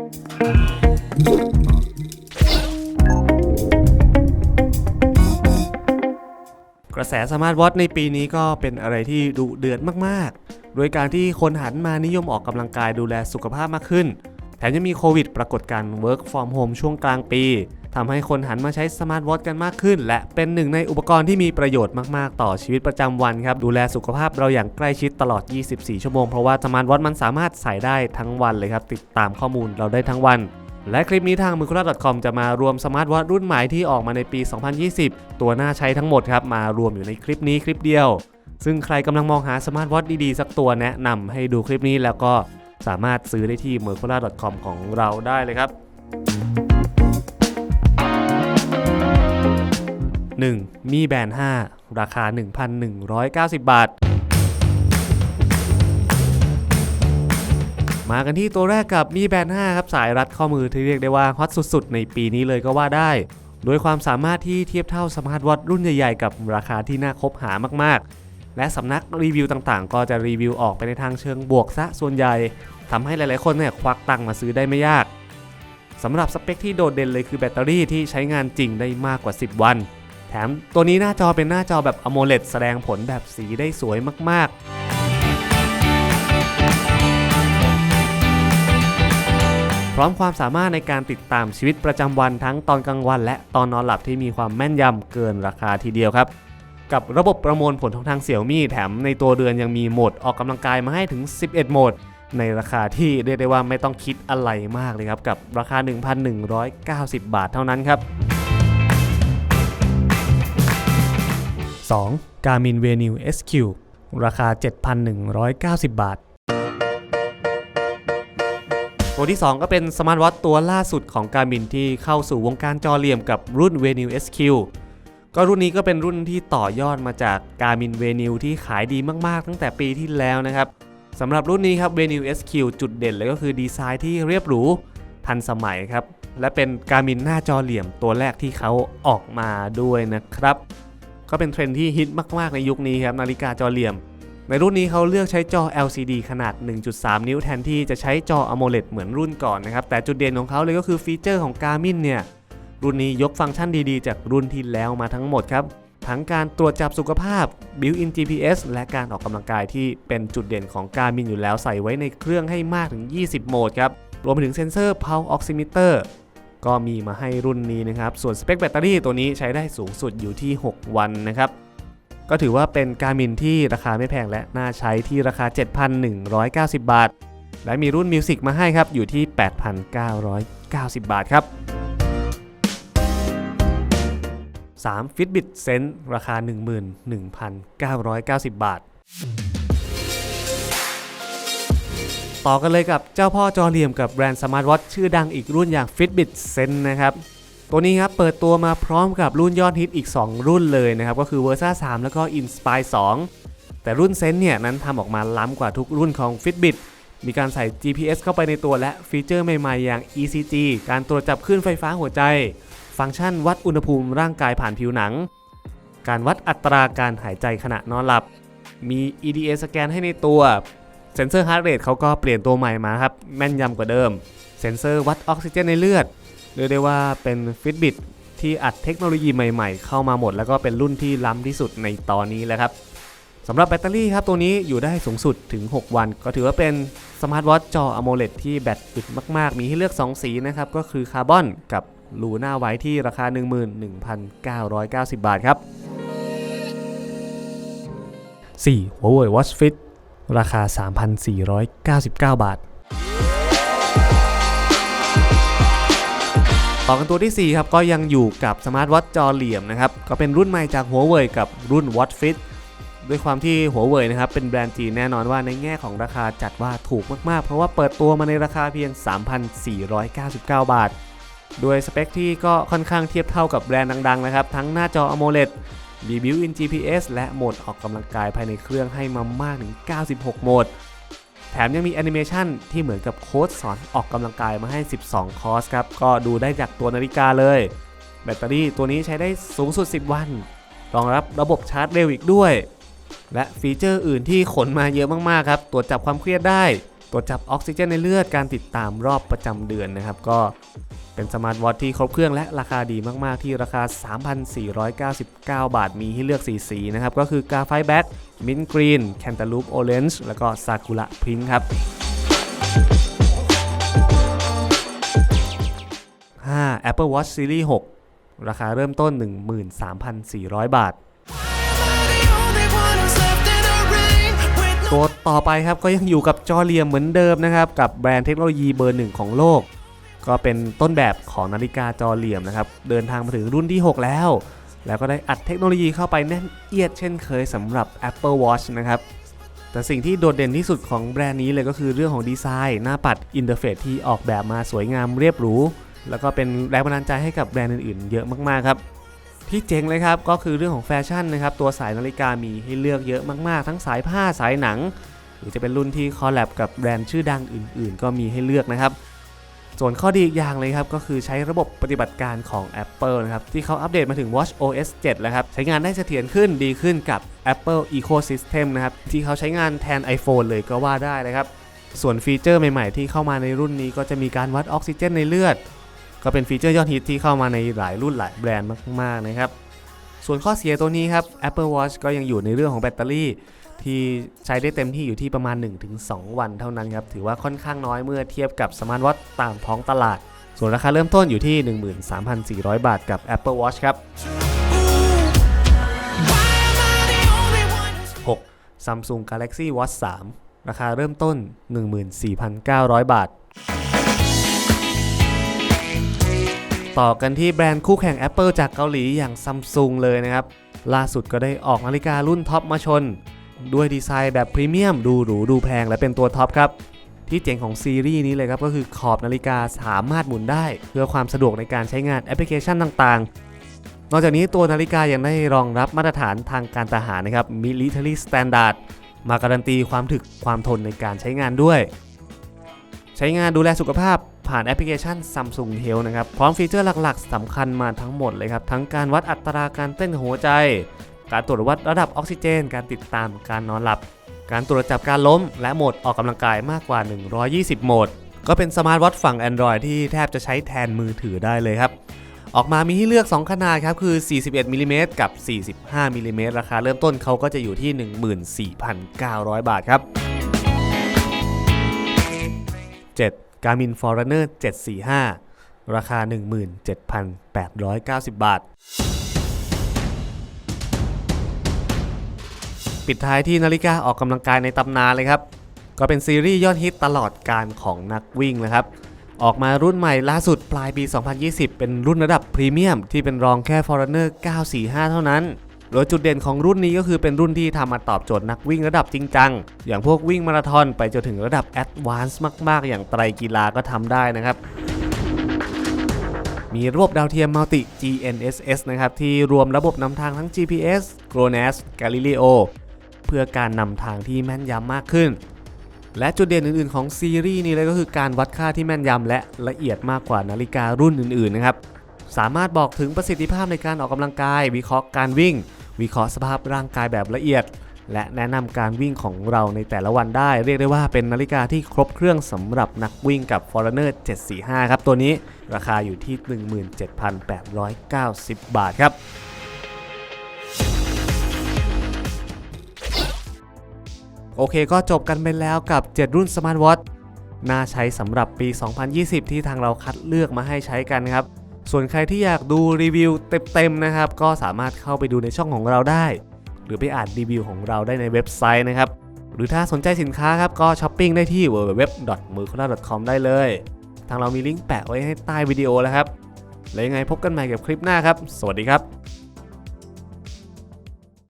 กระแสสมาร์ทวอทในปีนี้ก็เป็นอะไรที่ดุเดือดมากๆ โดยการที่คนหันมานิยมออกกำลังกายดูแลสุขภาพมากขึ้น แถมยังมีโควิดปรากฏการ์ work from home ช่วงกลางปี ทำให้คนหันมาใช้สมาร์ทวอทกันมากขึ้น และเป็นหนึ่งในอุปกรณ์ที่มีประโยชน์มากๆ ต่อชีวิตประจำวันครับ ดูแลสุขภาพเราอย่างใกล้ชิดตลอด 24 ชั่วโมง เพราะว่าสมาร์ทวอทมันสามารถใส่ได้ทั้งวันเลยครับ ติดตามข้อมูลเราได้ทั้งวัน และคลิปนี้ทาง m ื c u l a c o m จะมารวมสมาร์ทวอทรุ่นใหม่ที่ออกมาในปี 2020 ตัวหน้าใช้ทั้งหมดครับมารวมอยู่ในคลิปนี้คลิปเดียว ซึ่งใครกำลังมองหาสมาร์ทวอทดีๆสักตัวแนะนำให้ดูคลิปนี้แล้วก็สามารถซื้อได้ที่ m e r c u l a c o m ของเราได้เลยครับ 1. มีแบรนด์5 ราคา 1,190 บาท มากันที่ตัวแรกกับมีแบรนด์5ครับสายรัดข้อมือที่เรียกได้ว่าฮอตสุดๆ ในปีนี้เลยก็ว่าได้ โดยความสามารถที่เทียบเท่าสมาร์ทวอทรุ่นใหญ่ๆ กับราคาที่น่าคบหามากๆ และสำนักรีวิวต่างๆ ก็จะรีวิวออกไปในทางเชิงบวกซะส่วนใหญ่ทำให้หลายๆคนเนี่ยควักตังค์มาซื้อได้ไม่ยากสำหรับสเปคที่โดดเด่นเลยคือแบตเตอรี่ที่ใช้งานจริงได้มากกว่า 10 วัน แถมตัวนี้หน้าจอเป็นหน้าจอแบบ AMOLED แสดงผลแบบสีได้สวยมากๆพร้อมความสามารถในการติดตามชีวิตประจำวันทั้งตอนกลางวัน และตอนนอนหลับที่มีความแม่นยำเกินราคาทีเดียวครับ กับระบบประมวลผลของทางเสี่ยวมี่แถมในตัวเรือนยังมีโหมดออกกำลังกายมาให้ถึง 11 โหมด ในราคาที่เรียกได้ว่าไม่ต้องคิดอะไรมากเลยครับ กับราคา 1,190 บาทเท่านั้นครับ 2. Garmin Venue SQ ราคา 7,190 บาท ตัวที่ 2 ก็เป็นสมาร์ทวอทตัวล่าสุดของ Garmin ที่เข้าสู่วงการจอเหลี่ยมกับรุ่น Venue SQ ก็รุ่นนี้ก็เป็นรุ่นที่ต่อยอดมาจาก Garmin Venue ที่ขายดีมากๆ ตั้งแต่ปีที่แล้วนะครับสำหรับรุ่นนี้ครับ Venue SQ จุดเด่นเลยก็คือดีไซน์ที่เรียบหรูทันสมัยครับ และเป็น Garmin หน้าจอเหลี่ยมตัวแรกที่เขาออกมาด้วยนะครับ ก็เป็นเทรนที่ฮิตมากๆในยุคนี้ครับนาฬิกาจอเหลี่ยม ในรุ่นนี้เขาเลือกใช้จอ LCD ขนาด 1.3 นิ้วแทนที่จะใช้จอ AMOLED เหมือนรุ่นก่อนนะครับแต่จุดเด่นของเขาเลยก็คือฟีเจอร์ของ Garmin เนี่ยรุ่นนี้ยกฟังก์ชันดีๆ จากรุ่นที่แล้วมาทั้งหมดครับทั้งการตรวจจับสุขภาพ Built-in GPS และการออกกำลังกายที่เป็นจุดเด่นของ Garmin อยู่แล้วใส่ไว้ในเครื่องให้มากถึง 20 โหมดครับรวมไปถึงเซ็นเซอร์ Pulse Oximeter ก็มีมาให้รุ่นนี้นะครับ ส่วนสเปคแบตเตอรี่ตัวนี้ใช้ได้สูงสุดอยู่ที่ 6 วันนะครับก็ถือว่าเป็นการมินที่ราคาไม่แพงและน่าใช้ที่ราคา 7,190 บาท และมีรุ่นมิวสิกมาให้ครับ อยู่ที่ 8,990 บาทครับ 3. Fitbit Sense ราคา 11,990 บาท ต่อกันเลยกับเจ้าพ่อจอเหลี่ยมกับแบรนด์สมาร์ทวอทชื่อดังอีกรุ่นอย่าง Fitbit Sense นะครับตัวนี้ครับเปิดตัวมาพร้อมกับรุ่นยอดฮิตอีก 2 รุ่นเลยนะครับ ก็คือ Versa 3 แล้วก็ Inspire 2 แต่รุ่น Sense เนี่ย นั้นทำออกมาล้ำกว่าทุกรุ่นของ Fitbit มีการใส่ GPS เข้าไปในตัวและฟีเจอร์ใหม่ ๆ อย่าง ECG การตรวจจับคลื่นไฟฟ้าหัวใจ ฟังก์ชันวัดอุณหภูมิร่างกายผ่านผิวหนัง การวัดอัตราการหายใจขณะนอนหลับ มี EDA สแกนให้ในตัว เซนเซอร์ฮาร์ดเรทเขาก็เปลี่ยนตัวใหม่มาครับ แม่นยำกว่าเดิม เซนเซอร์วัดออกซิเจนในเลือดเรียกได้ว่าเป็น Fitbit ที่อัดเทคโนโลยีใหม่ๆ เข้ามาหมด แล้วก็เป็นรุ่นที่ล้ำที่สุดในตอนนี้แล้วครับสำหรับแบตเตอรี่ครับตัวนี้อยู่ได้สูงสุดถึง 6 วัน ก็ถือว่าเป็นสมาร์ทวอทจอ AMOLED ที่แบตอึดมากๆ มีให้เลือก 2 สีนะครับ ก็คือคาร์บอนกับลูน่าไว้ที่ราคา 11,990 บาทครับ 4. Huawei Watch Fit ราคา 3,499 บาท ต่อกันตัวที่ 4 ครับ ก็ยังอยู่กับสมาร์ทวอทจอเหลี่ยมนะครับ ก็เป็นรุ่นใหม่จาก Huawei กับรุ่น Watch Fit ด้วยความที่ Huawei นะครับเป็นแบรนด์จีนแน่นอนว่าในแง่ของราคาจัดว่าถูกมากๆ เพราะว่าเปิดตัวมาในราคาเพียง 3,499 บาท ด้วยสเปคที่ก็ค่อนข้างเทียบเท่ากับแบรนด์ดังๆนะครับทั้งหน้าจอ AMOLED มี Built-in GPS และโหมดออกกำลังกายภายในเครื่องให้มามากถึง 96 โหมด แถมยังมีแอนิเมชันที่เหมือนกับโค้ดสอนออกกำลังกายมาให้ 12 คอร์สครับ ก็ดูได้จากตัวนาฬิกาเลย แบตเตอรี่ตัวนี้ใช้ได้สูงสุด 10 วัน รองรับระบบชาร์จเร็วอีกด้วย และฟีเจอร์อื่นที่ขนมาเยอะมากๆครับ ตรวจจับความเครียดได้ ตรวจจับออกซิเจนในเลือด การติดตามรอบประจำเดือนนะครับ ก็ เป็นสมาร์ทวอทที่ครบเครื่องและราคาดีมากๆ ที่ราคา 3,499 บาท มีให้เลือก 4 สีนะครับ ก็คือกาไฟแบ็กมินกรีนแคนตาลูปโอเรนจ์แล้วก็ซากุระพิงค์ครับ 5 Apple Watch Series 6 ราคาเริ่มต้น 13,400 บาท ตัวต่อไปครับก็ยังอยู่กับจอเหลี่ยมเหมือนเดิมนะครับ กับแบรนด์เทคโนโลยีเบอร์หนึ่งของโลก ก็เป็นต้นแบบของนาฬิกาจอเหลี่ยมนะครับ เดินทางมาถึงรุ่นที่ 6 แล้ว แล้วก็ได้อัดเทคโนโลยีเข้าไปแน่นเอียดเช่นเคยสำหรับ Apple Watch นะครับแต่สิ่งที่โดดเด่นที่สุดของแบรนด์นี้เลยก็คือเรื่องของดีไซน์ หน้าปัดอินเทอร์เฟซที่ออกแบบมาสวยงามเรียบหรู แล้วก็เป็นแรงบันดาลใจให้กับแบรนด์อื่นๆ เยอะมากๆครับที่เจ๋งเลยครับก็คือเรื่องของแฟชั่นนะครับตัวสายนาฬิกามีให้เลือกเยอะมากๆ ทั้งสายผ้าสายหนัง หรือจะเป็นรุ่นที่คอลแลบกับแบรนด์ชื่อดังอื่น ๆ ก็มีให้เลือกนะครับ ส่วนข้อดีอีกอย่างเลยครับ ก็คือใช้ระบบปฏิบัติการของ Apple นะครับ ที่เขาอัปเดตมาถึง Watch OS 7 แล้วครับ ใช้งานได้เสถียรขึ้นดีขึ้นกับ Apple Ecosystem นะครับ ที่เขาใช้งานแทน iPhone เลยก็ว่าได้นะครับ ส่วนฟีเจอร์ใหม่ๆ ที่เข้ามาในรุ่นนี้ก็จะมีการวัดออกซิเจนในเลือด ก็เป็นฟีเจอร์ยอดฮิตที่เข้ามาในหลายรุ่นหลายแบรนด์มากๆนะครับส่วนข้อเสียตัวนี้ครับ Apple Watch ก็ยังอยู่ในเรื่องของแบตเตอรี่ ที่ใช้ได้เต็มที่อยู่ที่ประมาณ 1-2 วันเท่านั้นครับ ถือว่าค่อนข้างน้อยเมื่อเทียบกับสมาร์ทวอทตามท้องตลาด ส่วนราคาเริ่มต้นอยู่ที่ 13,400 บาทกับ Apple Watch ครับ 6. Samsung Galaxy Watch 3 ราคาเริ่มต้น 14,900 บาท ต่อกันที่แบรนด์คู่แข่ง Apple จากเกาหลีอย่าง Samsung เลยนะครับ ล่าสุดก็ได้ออกนาฬิการุ่นท็อปมาชน ด้วยดีไซน์แบบพรีเมียมดูหรูดูแพงและเป็นตัวท็อปครับที่เจ๋งของซีรีส์นี้เลยครับก็คือขอบนาฬิกาสามารถหมุนได้ เพื่อความสะดวกในการใช้งานแอปพลิเคชันต่างๆ นอกจากนี้ตัวนาฬิกายังได้รองรับมาตรฐานทางการทหารนะครับ Military Standard มาการันตีความถึกความทนในการใช้งานด้วย ใช้งานดูแลสุขภาพผ่านแอปพลิเคชัน Samsung Health นะครับ พร้อมฟีเจอร์หลักๆสำคัญมาทั้งหมดเลยครับ ทั้งการวัดอัตราการเต้นของหัวใจ การตรวจวัดระดับออกซิเจน การติดตามการนอนหลับ การตรวจจับการล้ม และโหมดออกกำลังกายมากกว่า 120 โหมด ก็เป็นสมาร์ทวอทฝั่ง Android ที่แทบจะใช้แทนมือถือได้เลยครับ ออกมามีให้เลือก 2 ขนาดครับ คือ 41มิลลิเมตรกับ 45มิลลิเมตรราคาเริ่มต้นเขาก็จะอยู่ที่ 14,900 บาทครับ 7. Garmin Forerunner 745 ราคา 17,890 บาท ปิดท้ายที่นาฬิกาออกกำลังกายในตำนานเลยครับ ก็เป็นซีรีส์ยอดฮิตตลอดการของนักวิ่งนะครับ ออกมารุ่นใหม่ล่าสุดปลายปี 2020 เป็นรุ่นระดับพรีเมียมที่เป็นรองแค่ Forerunner 945 เท่านั้นโดยจุดเด่นของรุ่นนี้ก็คือเป็นรุ่นที่ทำมาตอบโจทย์นักวิ่งระดับจริงจัง อย่างพวกวิ่งมาราธอนไปจนถึงระดับแอดวานซ์มาก ๆ อย่างไตรกีฬาก็ทำได้นะครับ มีระบบดาวเทียม Multi GNSS นะครับ ที่รวมระบบนำทางทั้ง GPS, GLONASS, Galileo เพื่อการนำทางที่แม่นยำมากขึ้น และจุดเด่นอื่นๆของซีรีส์นี้เลยก็คือการวัดค่าที่แม่นยำและละเอียดมากกว่านาฬิการุ่นอื่นๆนะครับสามารถบอกถึงประสิทธิภาพในการออกกำลังกาย วิเคราะห์การวิ่ง วิเคราะห์สภาพร่างกายแบบละเอียด และแนะนำการวิ่งของเราในแต่ละวันได้ เรียกได้ว่าเป็นนาฬิกาที่ครบเครื่องสำหรับนักวิ่งกับ Forerunner 745 ครับ ตัวนี้ราคาอยู่ที่ 17,890 บาทครับ โอเคก็จบกันไปแล้วกับ 7 รุ่น Smart Watch น่าใช้สำหรับปี 2020 ที่ทางเราคัดเลือกมาให้ใช้กันครับ ส่วนใครที่อยากดูรีวิวเต็มๆนะครับ ก็สามารถเข้าไปดูในช่องของเราได้ หรือไปอ่านรีวิวของเราได้ในเว็บไซต์นะครับ หรือถ้าสนใจสินค้าครับก็ช้อปปิ้งได้ที่ www. มือได้เลย ทางเรามีลิงก์แปะไว้ให้ใต้วิดีโอแล้วครับ แล้วยังไงพบกันใหม่กับคลิปหน้าครับ สวัสดีครับ